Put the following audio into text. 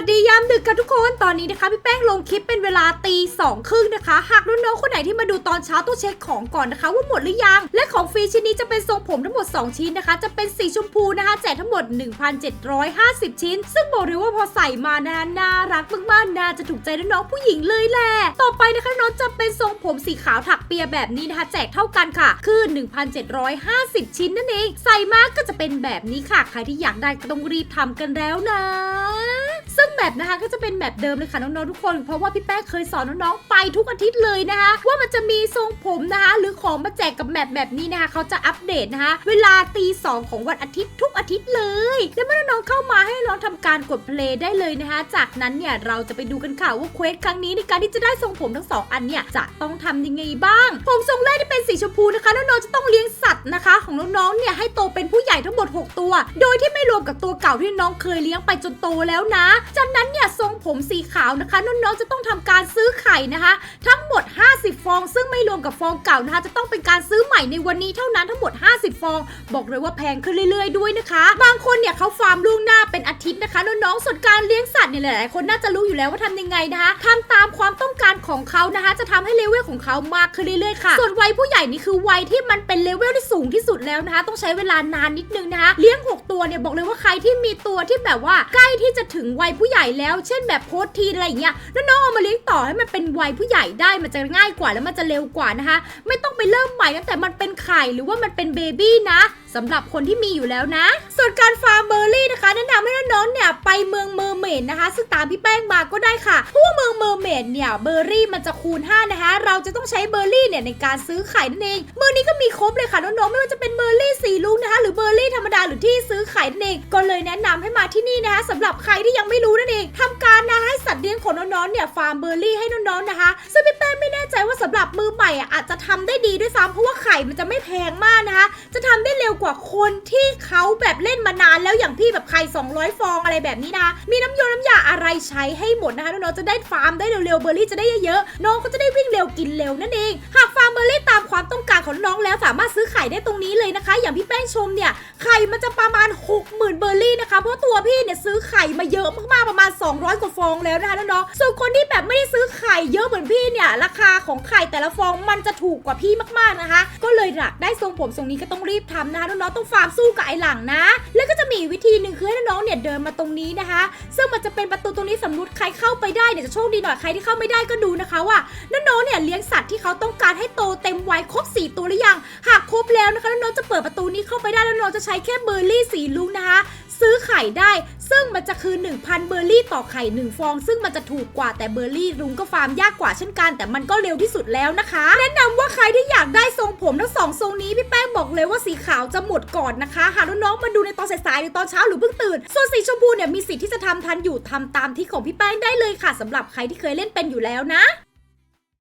วัสดียามดึกค่ะทุกคนตอนนี้นะคะพี่แป้งลงคลิปเป็นเวลาตีสองครึ่งนะคะ หากน้องๆคนไหนที่มาดูตอนเช้าต้องเช็คของก่อนนะคะ ว่าหมดหรือยัง และของฟรีชิ้นนี้จะเป็นทรงผมทั้งหมด 2 ชิ้นนะคะ จะเป็นสีชมพูนะคะแจกทั้งหมด 1,750 ชิ้น ซึ่งบอกเลยว่าพอใส่มานะคะน่ารักมากๆน่าจะถูกใจน้องๆผู้หญิงเลยแหละต่อไปนะคะน้องจะเป็นทรงผมสีขาวถักเปียแบบนี้นะคะ แจกเท่ากันค่ะ คือ 1,750 ชิ้นนั่นเองใส่มาก็จะเป็นแบบนี้ค่ะใครที่อยากได้ก็ต้องรีบทำกันแล้วนะ ซึ่งแบบนะคะก็จะเป็นแบบเดิมเลยค่ะน้องๆทุกคน เพราะว่าพี่แป้งเคยสอนน้องๆไปทุกอาทิตย์เลยนะคะ ว่ามันจะมีทรงผมนะคะ หรือของมาแจกกับแบบแบบนี้นะคะเขาจะอัปเดตนะคะ เวลาตีสองของวันอาทิตย์ทุกอาทิตย์เลย และเมื่อน้องเข้ามาให้น้องทำการกดเพลย์ได้เลยนะคะ จากนั้นเนี่ยเราจะไปดูกันค่ะว่าเควสครั้งนี้ในการที่จะได้ทรงผมทั้งสองอันเนี่ยจะต้องทำยังไงบ้าง ผมทรงแรกที่เป็นสีชมพูนะคะน้องๆจะต้องเลี้ยงสัตว์นะคะ ของน้องๆเนี่ยให้โตเป็นผู้ใหญ่ทั้งหมด 6 ตัว โดยที่ไม่รวมกับตัวเก่าที่น้องเคยเลี้ยงไปจนโตแล้วนะจากนั้นเนี่ยทรงผมสีขาวนะคะน้องๆจะต้องทำการซื้อไข่นะคะ ทั้งหมด 50 ฟอง ซึ่งไม่รวมกับฟองเก่านะคะ จะต้องเป็นการซื้อใหม่ในวันนี้เท่านั้นทั้งหมด 50 ฟอง บอกเลยว่าแพงขึ้นเรื่อยๆด้วยนะคะ บางคนเนี่ยเขาฟาร์มล่วงหน้าเป็นอาทิตย์นะคะน้องๆส่วนการเลี้ยงสัตว์เนี่ยหลายๆคนน่าจะรู้อยู่แล้วว่าทำยังไงนะคะทำตามความต้องการของเขานะคะ จะทำให้เลเวลของเขามากขึ้นเรื่อยๆค่ะ ส่วนวัยผู้ใหญ่นี่คือวัยที่มันเป็นเลเวลที่สูงที่สุดแล้วนะคะ ต้องใช้เวลานานนิดนึงนะคะ เลี้ยง 6 ตัวเนี่ยบอกเลยว่าใครที่มีตัวที่แบบว่าใกล้ที่จะถึงวัยผู้ใหญ่แล้ว เช่นแบบโพสทีนอะไรอย่างเงี้ยแล้วน้องเอามาเลี้ยงต่อให้มันเป็นวัยผู้ใหญ่ได้มันจะง่ายกว่าแล้วมันจะเร็วกว่านะคะ ไม่ต้องไปเริ่มใหม่ตั้งแต่มันเป็นไข่หรือว่ามันเป็นเบบี้นะสำหรับคนที่มีอยู่แล้วนะ ส่วนการฟาร์มเบอร์รี่นะคะแนะนำให้น้องๆเนี่ยไปเมืองเมอร์เมดนะคะ ซึ่งตามพี่แป้งมาก็ได้ค่ะเพราะว่าเมืองเมอร์เมดเนี่ยเบอร์รี่มันจะคูณ 5 นะคะ เราจะต้องใช้เบอร์รี่เนี่ยในการซื้อไข่นั่นเอง เมืองนี้ก็มีครบเลยค่ะน้องๆไม่ว่าจะเป็นเบอร์รี่สีลุงนะคะ หรือเบอร์รี่ธรรมดาหรือที่ซื้อไข่นั่นเอง ก็เลยแนะนำให้มาที่นี่นะคะสำหรับใครที่ยังไม่รู้นั่นเองทำการนะให้สัตว์เลี้ยงของน้องๆเนี่ยฟาร์มเบอร์รี่ให้น้องๆนะคะ ซึ่งพี่แป้งไม่แน่ใจ บมือใหม่อะอาจจะทำได้ดีด้วยซ้ำเพราะว่าไข่มันจะไม่แพงมากนะคะ จะทำได้เร็วกว่าคนที่เขาแบบเล่นมานานแล้วอย่างพี่แบบไข่ 200 ฟองอะไรแบบนี้นะ มีน้ำยน้ำยาอะไรใช้ให้หมดนะคะน้องๆจะได้ฟาร์มได้เร็วๆเบอร์รี่จะได้เยอะๆน้องก็จะได้วิ่งเร็วกินเร็วนั่นเอง หากฟาร์มเบอร์รี่ตามความต้องการของน้องแล้วสามารถซื้อไข่ได้ตรงนี้เลยนะคะ อย่างพี่แป้งชมเนี่ยไข่มันจะประมาณ 60,000 เบอร์รี่นะคะเพราะตัวพี่เนี่ยซื้อไข่มาเยอะมากๆประมาณ 200 กว่าฟองแล้วนะคะน้องๆส่วนคนที่แบบไม่ได้ซื้อไข่เยอะเหมือนพี่เนี่ยราคาของไข่แต่และฟองมันจะถูกกว่าพี่มากๆนะคะ ก็เลยหลักได้ทรงผมทรงนี้ก็ต้องรีบทำนะคะน้องๆต้องฟาร์มสู้กับไอ้หลังนะ แล้วก็จะมีวิธีหนึ่งคือให้น้องๆเนี่ยเดินมาตรงนี้นะคะ ซึ่งมันจะเป็นประตูตรงนี้สมมติใครเข้าไปได้เนี่ยจะโชคดีหน่อยใครที่เข้าไม่ได้ก็ดูนะคะว่าน้องๆเนี่ยเลี้ยงสัตว์ที่เขาต้องการให้โตเต็มวัยครบ 4 ตัวหรือยัง หากครบแล้วนะคะน้องๆจะเปิดประตูนี้เข้าไปได้แล้วน้องจะใช้แค่เบอร์รี่สีลุงนะคะ ซื้อไข่ได้ ซึ่งมันจะคือ 1,000 เบอร์รี่ต่อไข่ 1 ฟอง ซึ่งมันจะถูกกว่าแต่เบอร์รี่ลุงก็ฟาร์มยากกว่าเช่นกัน แต่มันก็เร็วที่สุดแล้วนะคะ แนะนำว่าใครที่อยากได้ทรงผมทั้งสองทรงนี้พี่แป้งบอกเลยว่าสีขาวจะหมดก่อนนะคะหากน้องๆมาดูในตอนสายๆหรือตอนเช้าหรือเพิ่งตื่น ส่วนสีชมพูเนี่ยมีสิทธิ์ที่จะทำทันอยู่ทำตามที่ของพี่แป้งได้เลยค่ะสำหรับใครที่เคยเล่นเป็นอยู่แล้วนะ